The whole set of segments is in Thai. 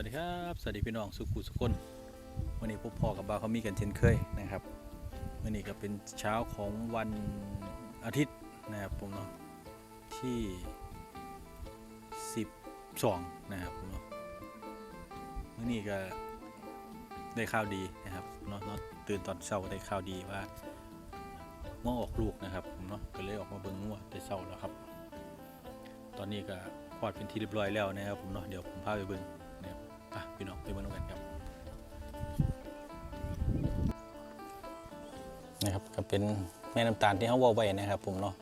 วัสดีครับ สวัสดีพี่น้องสุขุสุคนวันนี้พบพ่อกับบาเขามีกันเช่นเคยนะครับ วันนี้ก็เป็นเช้าของวันอาทิตย์นะครับผมเนาะที่ 12 นะครับผมเนาะวันนี้ก็ได้ข่าวดีนะครับเนาะนะตื่นตอนเช้าได้ข่าวดีว่าง้อออกลูกนะครับผมเนาะก็เลยออกมาเบิ่งงัวแต่เช้าแล้วครับ ตอนนี้ก็พอดเป็นที่เรียบร้อยแล้วนะครับผมเนาะเดี๋ยวผมพาไปเบิ่ง นะครับไปพี่น้องไปเบิ่งกันครับนะครับก็เป็นแม่น้ำตาลที่เขาว่าไว้นะครับ ผมเนาะ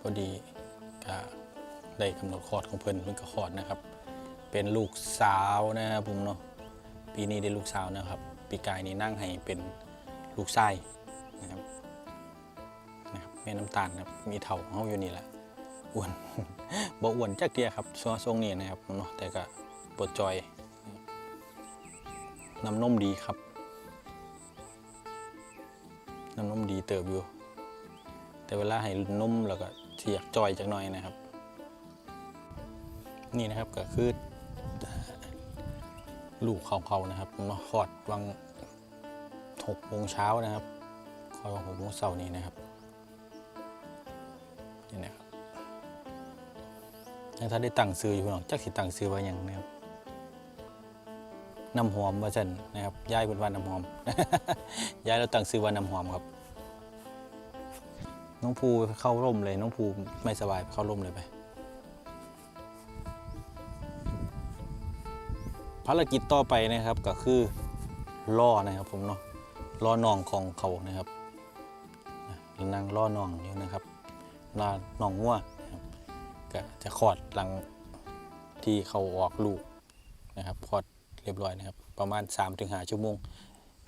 พอดีก็ได้กำหนดคลอดของเพิ่นเพิ่นก็คลอดนะครับ เป็นลูกสาวนะครับผมเนาะปีนี้ได้ลูกสาวนะครับ ปีกายนี้นั่งให้เป็นลูกชายนะครับนะครับแม่น้ำตาลครับมีเถ่าของเขาอยู่นี่แหละอ้วนบ่อ้วนจักเทียครับช่วทรงนี้นะครับเนาะแต่ก็ปวดจอย น้ำนมดีครับ น้ำนมดีเติบอยู่ แต่เวลาให้นมแล้วก็เสียกจอยจักหน่อยนะครับ นี่นะครับก็คือลูกของเขานะครับมาคลอดวังหกโมงเช้านะครับคลอดวังหกโมงเช้านี้นะครับนี่นะครับยังถ้าได้ตั้งซื้ออยู่พี่น้องจักสิตั้งซื้อไว้อย่างนะครับ น้ำหอมว่าจันนะครับยายเป็นว่าน้ำหอมยายเราตั้งซื้อว่าน้ำหอมครับ น้องภูเข้าร่มเลย น้องภูไม่สบายเข้าร่มเลยไปภารกิจต่อไปนะครับก็คือล่อนะครับผมเนาะล่อนองของเขานะครับนั่งล่อนองอยู่นะครับล่อน่องงัวก็จะคอดหลังที่เขาออกลูกนะครับคอด เรียบร้อยนะครับ ประมาณ3-5ชั่วโมง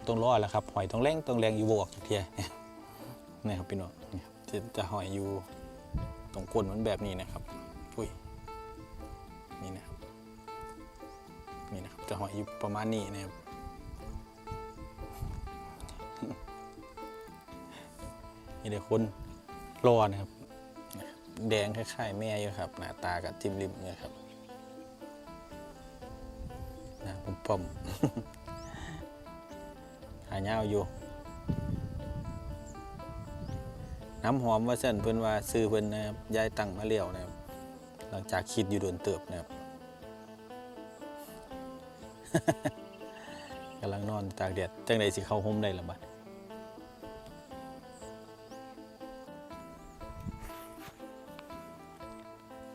ต้องรอแล้วครับหอยต้องแรงต้องแรงอยู่บวกเทียนะครับพี่น้องจะจะหอยอยู่ตรงก้นมันแบบนี้นะครับอุ้ยนี่นะครับนี่นะครับจะหอยอยู่ประมาณนี้นะครับนี่เดี๋ยวคนรอนะครับ แดงคล้ายๆแม่อยู่ครับ หน้าตากับจิ้มริมเนี่ยครับ หน้าผมป้อมหาเงาอยู่ น้ำหอมว่าเส้นเพิ่นว่าซื้อเพิ่นนะครับยายตั้งมาเลี้ยวนะครับหลังจากคิดอยู่โดนเติบนะครับกำลังนอนตากแดดจังใดสิเข้าห่มได้ละบัด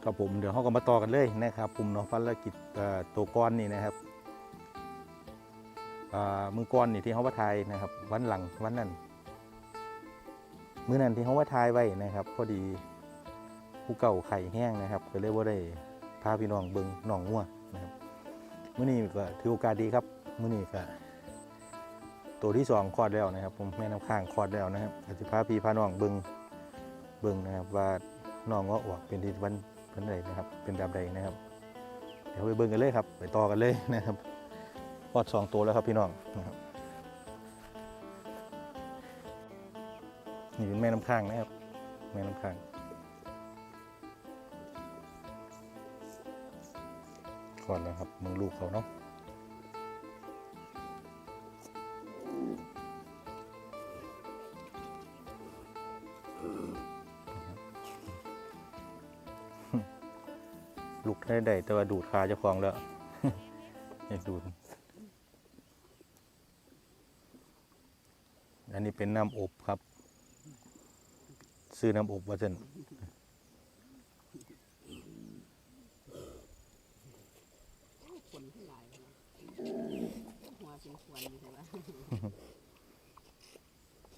ครับผมเดี๋ยวเขาก็มาต่อกันเลยนะครับผมเนาะภารกิจตัวก้อนนี่นะครับ มือก้อนนี่ที่เขาว่าทายนะครับ วันหลังวันนั้นมือนั้นที่เขาว่าทายไว้นะครับ พอดีผู้เก่าไข่แห้งนะครับก็เลยว่าได้พาพี่น้องเบิงหนองงัวนะครับมื้อนี้ก็ถือโอกาสดีครับมื้อนี้ก็ตัวที่สองคลอดแล้วนะครับ ผมแม่น้ำข้างคลอดแล้วนะครับก็จะพาพี่พาน้องเบิงเบิงนะครับ ว่าน้องว่าออกเป็นที่วันเป็นไรนะครับ เป็นแบบใดนะครับ เดี๋ยวไปเบิงกันเลยครับ ไปต่อกันเลยนะครับ พอดสองตัวแล้วครับพี่น้องนะครับนี่เป็นแม่น้ำข้างนะครับ แม่น้ำข้างก่อนนะครับมึงลูกเขาเนาะลูกได้ได้แต่ว่าดูดขาเจ้าของแล้วอยากดูด อันนี้เป็นน้ำอบครับ ซื้อน้ำอบว่าเช่นขนขึ้นหลายนะหัวเป็นควันใช่ไหม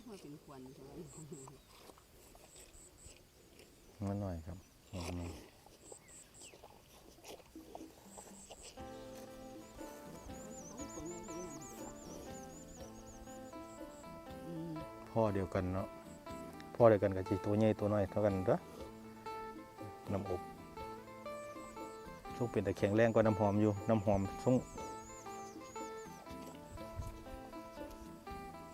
หัวเป็นควันใช่ไหมมาหน่อยครับเอา พ่อเดียวกันเนาะพ่อเดียวกันกับจีตัวใหญ่ตัวน้อยเท่ากันเด้อน้ำอบช่วงเป็นแต่แข็งแรงกว่าน้ำหอมอยู่น้ำหอมช่วง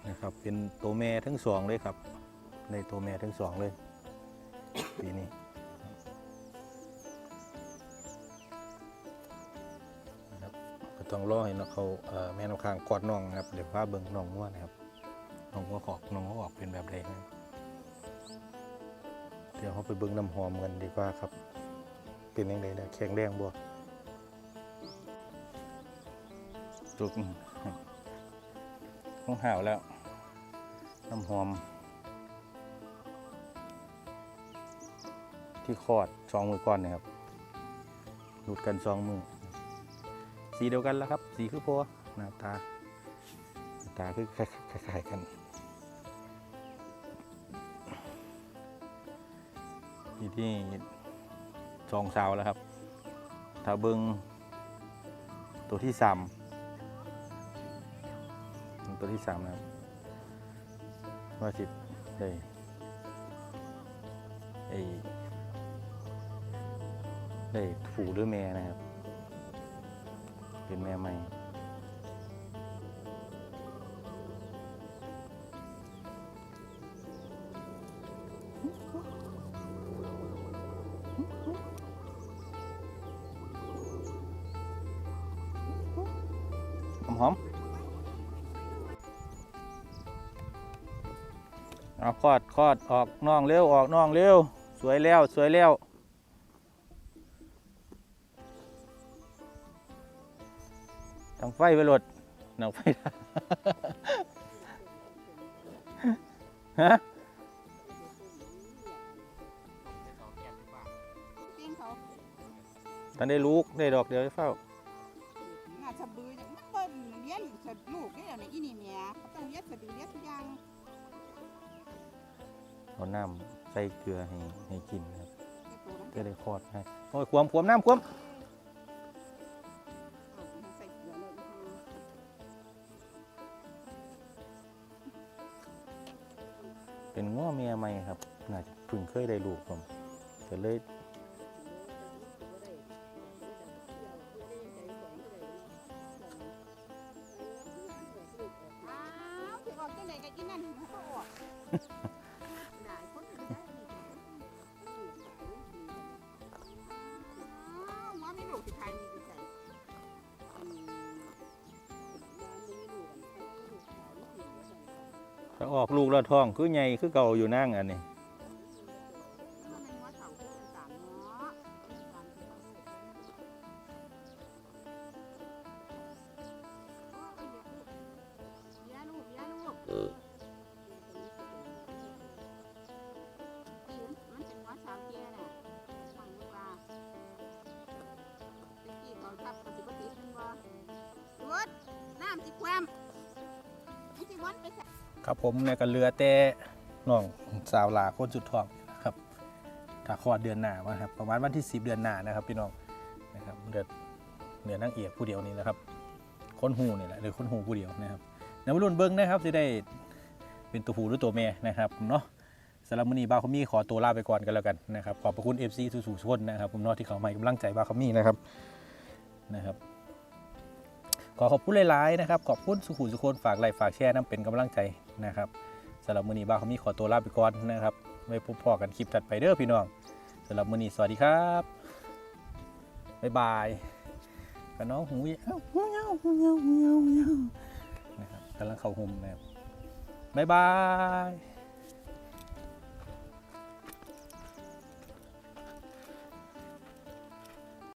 นะครับเป็นตัวแม่ทั้งสองเลยครับในตัวแม่ทั้งสองเลยปีนี้นะครับก็ต้องรอให้เขาเแม่น้ำค้างกอดน้องนะครับเดี๋ยวว่าเบิ่งน้องงัวนะครับ น้องงัวออกน้องงัวออกเป็นแบบใดนะเดี๋ยวเขาไปเบิ่งน้ำหอมกันดีกว่าครับ เป็นยังไงนะแข็งแรงบ่จุกต้องห่าวแล้ว น้ำหอม ที่คอดสองมือก่อนนะครับหลุดกันสองมือ สีเดียวกันแล้วครับ สีคือพอหน้าตา หน้าตาคือคล้ายๆกัน นี่ที่สองสาวแล้วครับ ถ้าเบิงตัวที่สามตัวที่สามนะครับว่าสิบได้ไอ้ได้ถูหรือแม่นะครับ เป็นแม่ใหม่ หอมหอมเอาคอดคอดออกน่องเร็วออกน่องเร็ว สวยแล้วสวยแล้วตั้งไฟไปหลดตั้งไฟฮะ นได้ลูกได้ดอกเดียวได้เฝ้าน่าสะบือจังมันเบิ่นเลี้ยงสะลูกนี่เดี๋ยวนี้อีนี่แม่เขาต้องเลี้ยงสะดือเลี้ยงทุกอย่างเอาน้ำใส่เกลือให้ให้กินนะครับเก็บตัวนั้นก็ได้คลอดให้โอ้ยความความน้ำความใส่เกลือเลยอือเป็นง้อเมียใหม่ครับน่าจะเพิ่งเคยได้ลูกผมก็เลย อีนั่นมันก็ออกหลายคนก็ได้ดีอ๋อหมอมีลูกสิทายมีสิใส่อืมบ้านมีลูกอันใครมีลูกขายมีสิว่าซั่นถ้าออกลูกแล้วท้องคือใหญ่คือเก่าอยู่นั่งอันนี้ ครับผมเนี่ยก็เหลือแต่น้องสาวลาคนสุดท้องนะครับถ้าคลอดเดือนหน้ามาครับประมาณวันที่10เดือนหน้านะครับพี่น้องนะครับเดือนเดือนนางเอียกผู้เดียวนี่นะครับคนหูนี่แหละหรือคนหูผู้เดียวนะครับในวรุ่นเบิ้งนะครับจะได้เป็นตัวผู้หรือตัวแม่นะครับเนาะสำหรับมื้อนี้บ่าวเขามีขอตัวลาไปก่อนกันแล้วกันนะครับขอบพระคุณ FC สู่สู่ชนนะครับผมเนาะที่เขามาให้กำลังใจบาวเขามีนะครับนะครับ ขอขอบคุณหลายๆนะครับ ขอบคุณสุขุมสุคนฝากไลค์ฝากแชร์น้ำเป็นกำลังใจนะครับสำหรับมือนี้บ้าเขามีขอตัวลาไปก่อนนะครับไว้พบพอกันคลิปถัดไปเด้อพี่น้องสำหรับมือนี้สวัสดีครับบ๊ายบายกับน้องหูเอ้าหูยาวหูยาหูยาวหูยาวนะครับกำลังเข้าห่มนะครับบ๊ายบาย